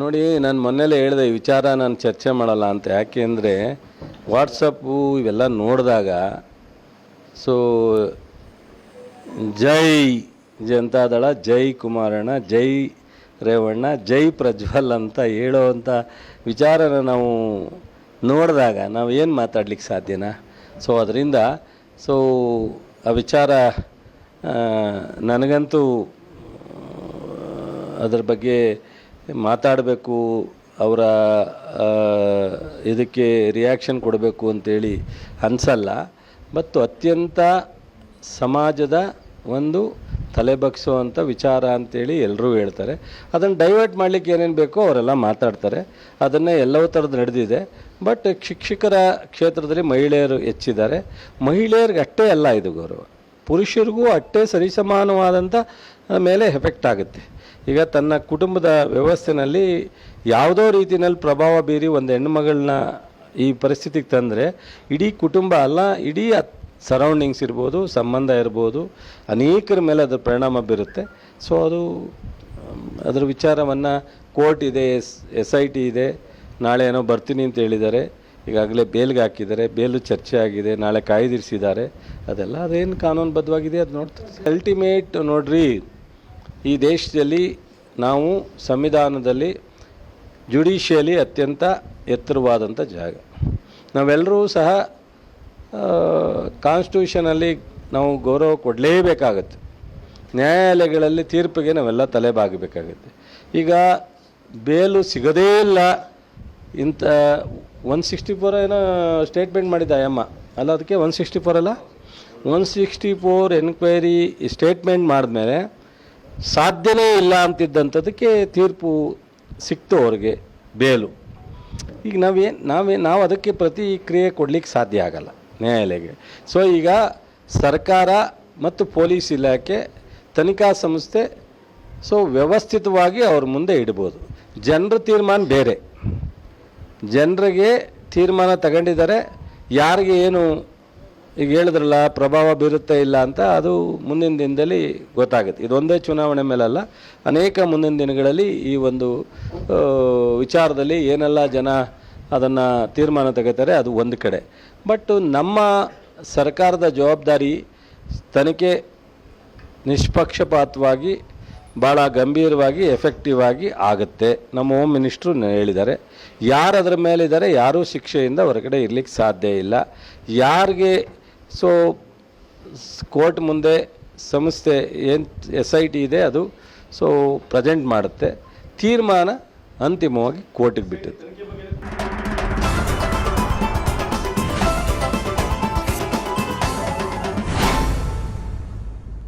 ನೋಡಿ, ನಾನು ಮೊನ್ನೆಲೇ ಹೇಳಿದೆ, ಈ ವಿಚಾರ ನಾನು ಚರ್ಚೆ ಮಾಡಲ್ಲ ಅಂತ. ಯಾಕೆ ಅಂದರೆ ವಾಟ್ಸಪ್ಪು ಇವೆಲ್ಲ ನೋಡಿದಾಗ ಸೊ ಜೈ ಜನತಾದಳ ಜೈ ಕುಮಾರಣ್ಣ, ಜೈ ರೇವಣ್ಣ, ಜೈ ಪ್ರಜ್ವಲ್ ಅಂತ ಹೇಳೋವಂಥ ವಿಚಾರನ ನಾವು ನೋಡಿದಾಗ, ನಾವು ಏನು ಮಾತಾಡ್ಲಿಕ್ಕೆ ಸಾಧ್ಯನಾ? ಸೊ ಅದರಿಂದ ಸೊ ಆ ವಿಚಾರ ನನಗಂತೂ ಅದ್ರ ಬಗ್ಗೆ ಮಾತಾಡಬೇಕು, ಅವರ ಇದಕ್ಕೆ ರಿಯಾಕ್ಷನ್ ಕೊಡಬೇಕು ಅಂತೇಳಿ ಅನಿಸಲ್ಲ. ಮತ್ತು ಅತ್ಯಂತ ಸಮಾಜದ ಒಂದು ತಲೆಬಗ್ಸುವಂಥ ವಿಚಾರ ಅಂತೇಳಿ ಎಲ್ಲರೂ ಹೇಳ್ತಾರೆ. ಅದನ್ನು ಡೈವರ್ಟ್ ಮಾಡಲಿಕ್ಕೆ ಏನೇನು ಬೇಕೋ ಅವರೆಲ್ಲ ಮಾತಾಡ್ತಾರೆ. ಅದನ್ನೇ ಎಲ್ಲವೂ ಥರದ್ದು ನಡೆದಿದೆ. ಬಟ್ ಶಿಕ್ಷಕರ ಕ್ಷೇತ್ರದಲ್ಲಿ ಮಹಿಳೆಯರು ಹೆಚ್ಚಿದ್ದಾರೆ. ಮಹಿಳೆಯರಿಗೆ ಅಷ್ಟೇ ಅಲ್ಲ ಇದು ಗೌರವ. ಪುರುಷರಿಗೂ ಅಟ್ಟೆ ಸರಿಸಮಾನವಾದಂಥ ಮೇಲೆ ಎಫೆಕ್ಟ್ ಆಗುತ್ತೆ. ಈಗ ತನ್ನ ಕುಟುಂಬದ ವ್ಯವಸ್ಥೆನಲ್ಲಿ ಯಾವುದೋ ರೀತಿಯಲ್ಲಿ ಪ್ರಭಾವ ಬೀರಿ ಒಂದು ಹೆಣ್ಣುಮಗಳನ್ನ ಈ ಪರಿಸ್ಥಿತಿಗೆ ತಂದರೆ ಇಡೀ ಕುಟುಂಬ ಅಲ್ಲ, ಇಡೀ ಸರೌಂಡಿಂಗ್ಸ್ ಇರ್ಬೋದು, ಸಂಬಂಧ ಇರ್ಬೋದು, ಅನೇಕರ ಮೇಲೆ ಅದರ ಪರಿಣಾಮ ಬೀರುತ್ತೆ. ಸೊ ಅದು, ಅದರ ವಿಚಾರವನ್ನು ಕೋರ್ಟ್ ಇದೆ, ಎಸ್ ಎಸ್ ಐ ಟಿ ಇದೆ. ನಾಳೆ ಏನೋ ಬರ್ತೀನಿ ಅಂತ ಹೇಳಿದ್ದಾರೆ. ಈಗಾಗಲೇ ಬೇಲ್ಗೆ ಹಾಕಿದ್ದಾರೆ, ಬೇಲು ಚರ್ಚೆ ಆಗಿದೆ, ನಾಳೆ ಕಾಯ್ದಿರಿಸಿದ್ದಾರೆ. ಅದೆಲ್ಲ ಅದೇನು ಕಾನೂನುಬದ್ಧವಾಗಿದೆ ಅದು ನೋಡ್ತಾರೆ ಅಲ್ಟಿಮೇಟ್ ನೋಡ್ರಿ, ಈ ದೇಶದಲ್ಲಿ ನಾವು ಸಂವಿಧಾನದಲ್ಲಿ ಜುಡಿಷಿಯಲಿ ಅತ್ಯಂತ ಎತ್ತರವಾದಂಥ ಜಾಗ. ನಾವೆಲ್ಲರೂ ಸಹ ಕಾನ್ಸ್ಟಿಟ್ಯೂಷನಲ್ಲಿ ನಾವು ಗೌರವ ಕೊಡಲೇಬೇಕಾಗತ್ತೆ. ನ್ಯಾಯಾಲಯಗಳಲ್ಲಿ ತೀರ್ಪಿಗೆ ನಾವೆಲ್ಲ ತಲೆ ಬಾಗಬೇಕಾಗುತ್ತೆ. ಈಗ ಬೇಲು ಸಿಗದೇ ಇಲ್ಲ ಇಂಥ ಒನ್ ಸಿಕ್ಸ್ಟಿ ಫೋರ್ ಏನೋ ಸ್ಟೇಟ್ಮೆಂಟ್ ಮಾಡಿದ್ದ ಅಯ್ಯಮ್ಮ. ಅಲ್ಲ, ಅದಕ್ಕೆ ಒನ್ ಸಿಕ್ಸ್ಟಿ ಫೋರ್ ಅಲ್ಲ? One sixty four enquiry statement ಮಾಡಿದ್ಮೇಲೆ ಸಾಧ್ಯನೇ ಇಲ್ಲ ಅಂತಿದ್ದಂಥದಕ್ಕೆ ತೀರ್ಪು ಸಿಕ್ತು ಅವ್ರಿಗೆ, ಬೇಲು. ಈಗ ನಾವೇನು ನಾವೇ, ನಾವು ಅದಕ್ಕೆ ಪ್ರತಿಕ್ರಿಯೆ ಕೊಡಲಿಕ್ಕೆ ಸಾಧ್ಯ ಆಗಲ್ಲ ನ್ಯಾಯಾಲಯಕ್ಕೆ. ಸೊ ಈಗ ಸರ್ಕಾರ ಮತ್ತು ಪೊಲೀಸ್ ಇಲಾಖೆ ತನಿಖಾ ಸಂಸ್ಥೆ ಸೊ ವ್ಯವಸ್ಥಿತವಾಗಿ ಅವ್ರ ಮುಂದೆ ಇಡ್ಬೋದು. ಜನರ ತೀರ್ಮಾನ ಬೇರೆ. ಜನರಿಗೆ ತೀರ್ಮಾನ ತಗೊಂಡಿದ್ದಾರೆ. ಯಾರಿಗೆ ಏನು ಈಗ ಹೇಳಿದ್ರಲ್ಲ, ಪ್ರಭಾವ ಬೀರುತ್ತೆ ಇಲ್ಲ ಅಂತ ಅದು ಮುಂದಿನ ದಿನದಲ್ಲಿ ಗೊತ್ತಾಗುತ್ತೆ. ಇದೊಂದೇ ಚುನಾವಣೆ ಮೇಲಲ್ಲ, ಅನೇಕ ಮುಂದಿನ ದಿನಗಳಲ್ಲಿ ಈ ಒಂದು ವಿಚಾರದಲ್ಲಿ ಏನೆಲ್ಲ ಜನ ಅದನ್ನು ತೀರ್ಮಾನ ತೆಗಿತಾರೆ, ಅದು ಒಂದು ಕಡೆ. ಬಟ್ ನಮ್ಮ ಸರ್ಕಾರದ ಜವಾಬ್ದಾರಿ ತನಿಖೆ ನಿಷ್ಪಕ್ಷಪಾತವಾಗಿ ಭಾಳ ಗಂಭೀರವಾಗಿ ಎಫೆಕ್ಟಿವ್ ಆಗಿ ಆಗುತ್ತೆ. ನಮ್ಮ ಹೋಮ್ ಮಿನಿಸ್ಟ್ರು ಹೇಳಿದ್ದಾರೆ ಯಾರು ಅದರ ಮೇಲಿದ್ದಾರೆ, ಯಾರೂ ಶಿಕ್ಷೆಯಿಂದ ಹೊರಗಡೆ ಇರಲಿಕ್ಕೆ ಸಾಧ್ಯ ಇಲ್ಲ. ಯಾರಿಗೆ ಸೊ, ಕೋರ್ಟ್ ಮುಂದೆ ಸಂಸ್ಥೆ ಏನು ಎಸ್ ಐ ಟಿ ಇದೆ, ಅದು ಸೊ ಪ್ರೆಸೆಂಟ್ ಮಾಡುತ್ತೆ. ತೀರ್ಮಾನ ಅಂತಿಮವಾಗಿ ಕೋರ್ಟಿಗೆ ಬಿಟ್ಟಿತ್ತು